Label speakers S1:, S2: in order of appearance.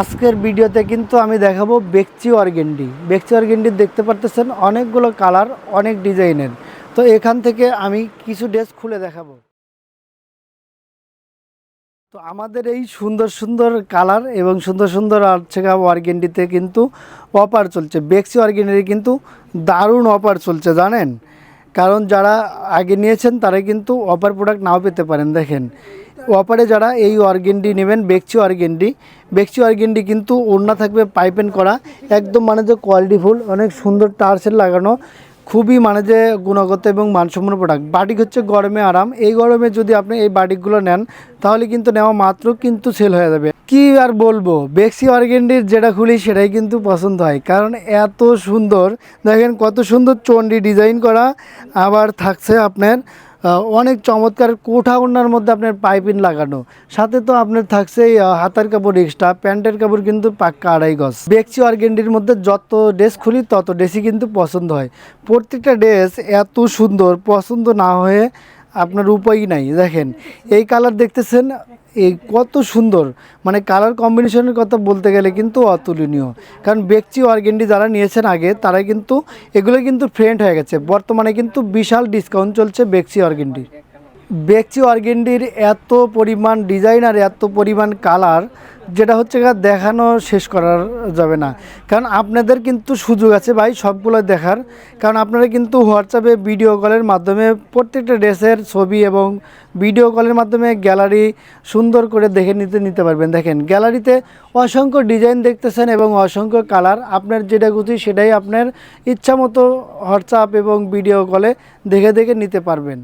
S1: আজকের ভিডিওতে কিন্তু আমি দেখাবো বেকচি অর্গেন্ডি। বেকচি অর্গেন্ডি দেখতে পারতেছেন, অনেকগুলো কালার, অনেক ডিজাইনের। তো এখান থেকে আমি কিছু ড্রেস খুলে দেখাবো। তো আমাদের এই সুন্দর সুন্দর কালার এবং সুন্দর সুন্দর হচ্ছে অর্গেন্ডিতে কিন্তু অফার চলছে। বেক্সি অর্গেন্ডির কিন্তু দারুণ অফার চলছে, জানেন? কারণ যারা আগে নিয়েছেন তারা কিন্তু অফার প্রোডাক্ট নাও পেতে পারেন, দেখেন। অপারে যারা এই অর্গেনডি নেবেন বেকচি অর্গেনডি বেকচি অর্গেনডি কিন্তু ওড়না থাকবে পাইপেন করা, একদম মানে যে কোয়ালিটিফুল অনেক সুন্দর টার্সের লাগানো খুবই মানে যে গুণগত এবং মানসম্পন্ন প্রোডাক্ট বাটিক হচ্ছে গরমে আরাম। এই গরমে যদি আপনি এই বাটিকগুলো নেন, তাহলে কিন্তু নেওয়া মাত্র কিন্তু সেল হয়ে যাবে। কি আর বলব? বেক্সি অর্গেন্ডির যেটা খুলি, সেটাই কিন্তু পছন্দ হয়। কারণ এত সুন্দর, দেখেন কত সুন্দর চন্ডি ডিজাইন করা। আবার থাকছে আপনার অনেক চমৎকার কোঠা ওনার মধ্যে আপনার পাইপিন লাগানো। সাথে তো আপনার থাকছে হাতার কাপড় এক্সট্রা প্যান্টের কাপড় কিন্তু পাক্কা আড়াই গজ। বেক্সি অর্গেন্ডির মধ্যে যত ড্রেস খুলি, তত ড্রেসই কিন্তু পছন্দ হয়। প্রত্যেকটা ড্রেস এত সুন্দর, পছন্দ না হয়ে আপনার উপায়ই নাই, দেখেন। এই কালার দেখতেছেন, এই কত সুন্দর। মানে কালার কম্বিনেশনের কথা বলতে গেলে কিন্তু অতুলনীয়। কারণ বেকচি অর্গেন্ডি যারা নিয়েছেন আগে তারা কিন্তু এগুলো কিন্তু ফ্রেন্ড হয়ে গেছে। বর্তমানে কিন্তু বিশাল ডিসকাউন্ট চলছে বেকচি অর্গেন্ডি বেকচি অর্গেন্ডির এত পরিমাণ ডিজাইন আর এত পরিমাণ কালার যেটা হচ্ছে দেখানো শেষ করার যাবে না। কারণ আপনাদের কিন্তু সুযোগ আছে ভাই সবগুলো দেখার। কারণ আপনারা কিন্তু হোয়াটসঅ্যাপে ভিডিও কলের মাধ্যমে প্রত্যেকটা ড্রেসের ছবি এবং ভিডিও কলের মাধ্যমে গ্যালারি সুন্দর করে দেখে নিতে নিতে পারবেন। দেখেন গ্যালারিতে অসংখ্য ডিজাইন দেখতেছেন এবং অসংখ্য কালার আপনার যেটা খুশি সেটাই আপনার ইচ্ছা মতো হোয়াটসঅ্যাপ এবং ভিডিও কলে দেখে দেখে নিতে পারবেন।